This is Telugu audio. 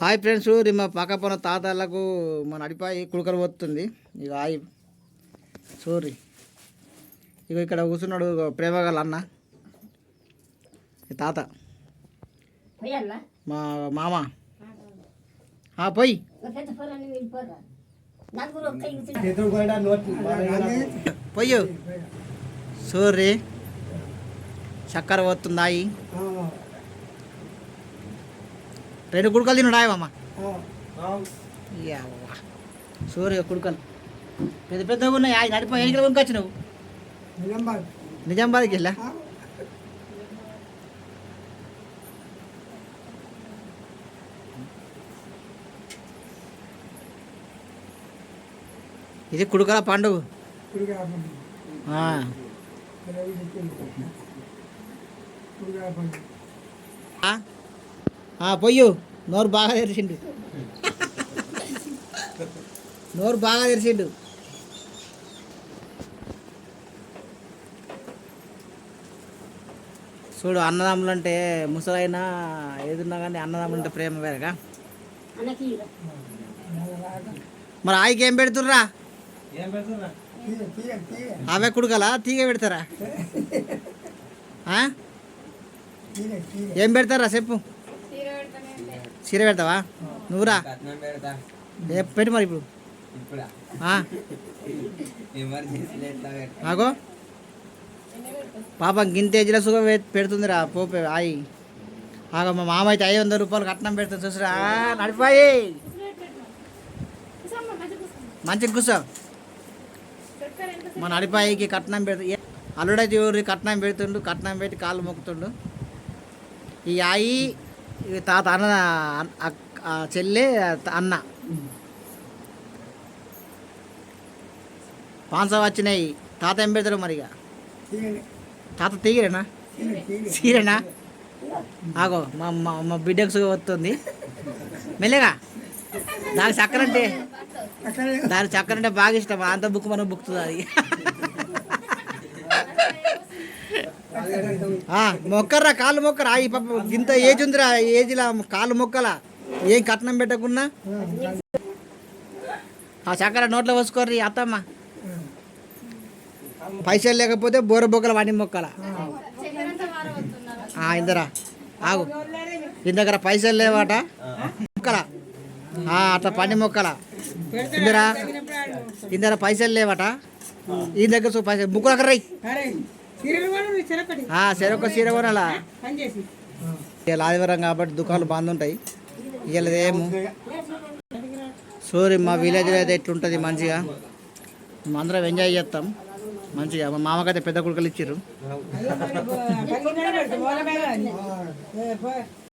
హాయ్ ఫ్రెండ్స్ ఇది మా పక్క పన్న తాతలకు మన అడిపాయి కుడుకలు పోతుంది. ఇక హాయ్ సూరి. ఇక ఇక్కడ కూర్చున్నాడు ఇగో ప్రేమ గల అన్న. ఈ తాత. మా మామ. ఆ, పోయి. పొయ్యు సూరి. చక్కెర పోతున్నాయి రెండు కుడుకలు తిన్నాడు మామ యావ్వా. సూర్య కుడుకలు పెద్ద పెద్దగా ఉన్నాయి ఆయన నడిపోయి ఎన్నికలు కొనుకొచ్చు నువ్వు నిజామాబాద్కి వెళ్ళా ఇది కుడుకల పండుగ ఆ. ఆ? ఆ, పొయ్యు నోరు బాగా తెరిచిండు. నోరు బాగా తెరిచిండు. చూడు అన్నదమ్ములు అంటే ముసలైనా ఏదున్నా కానీ అన్నదమ్ములు అంటే ప్రేమ వేరగా. మరి ఆయికి ఏం పెడుతుర్రా? అవే కుడుకలా? తీగ పెడతారా? ఆ? ఏం పెడతారా చెప్పు. చీర పెడతావా? నువ్వురా? పెట్టు మరి ఇప్పుడు. ఆగో. పాపం గింత ఏజ్లో సుఖం పెడుతుందిరా పోపే ఆయి. ఆగో మా మామ అయితే ఐదు వందల రూపాయలు కట్నం పెడుతుంది చూసిరా? నడిపోయి. మంచిగా కూర్చో. మా నడిపాయికి కట్నం పెడుతు ఏ- అల్లుడైతే ఎవరి కట్నం పెడుతుండు కట్నం పెట్టి కాళ్ళు మొక్కుతుండు. ఈ ఆయి తాత అన్న చెల్లె అన్న. పాన్సా వచ్చినాయి. తాత ఏం పెడతాడు మరిగా? తాత తీగరేనా సీరేనా? ఆగో మా మా మా బిడ్డకు వస్తుంది మెల్లగా. దానికి చక్కర అంటే దాని చక్కర అంటే బాగా ఇష్టం. అంత బుక్ మనం బుక్తుంది అది. మొక్కర్రా కాళ్ళు మొక్కరా ఈ పాప ఇంత ఏజ్ ఉందిరా ఏజ్లా కాళ్ళు మొక్కలా. ఏం కట్నం పెట్టకున్నా? ఆ చక్కర నోట్లో పోసుకోర్రి అత్తమ్మ. పైసలు లేకపోతే బోర బొక్కల వాణి మొక్కల. ఆ, ఇందరా ఆగు. దీని దగ్గర పైసలు లేవాట. మొక్కల. అట్లా పని మొక్కల. ఇందరా ఇందర పైసలు లేవట. ఈ దగ్గర పైసలు. బుక్కులు అక్కడ రై. చెరొక చీర కొనాలా? ఇవాళ ఆదివారం కాబట్టి దుకాణాలు బంద్ ఉంటాయి. ఇవాళ ఏమో సూరి మా విలేజ్లో అయితే ఎట్లుంటుంది మంచిగా? అందరం ఎంజాయ్ చేస్తాం. మంచిగా మా మామకైతే పెద్ద కుడుకలు ఇచ్చారు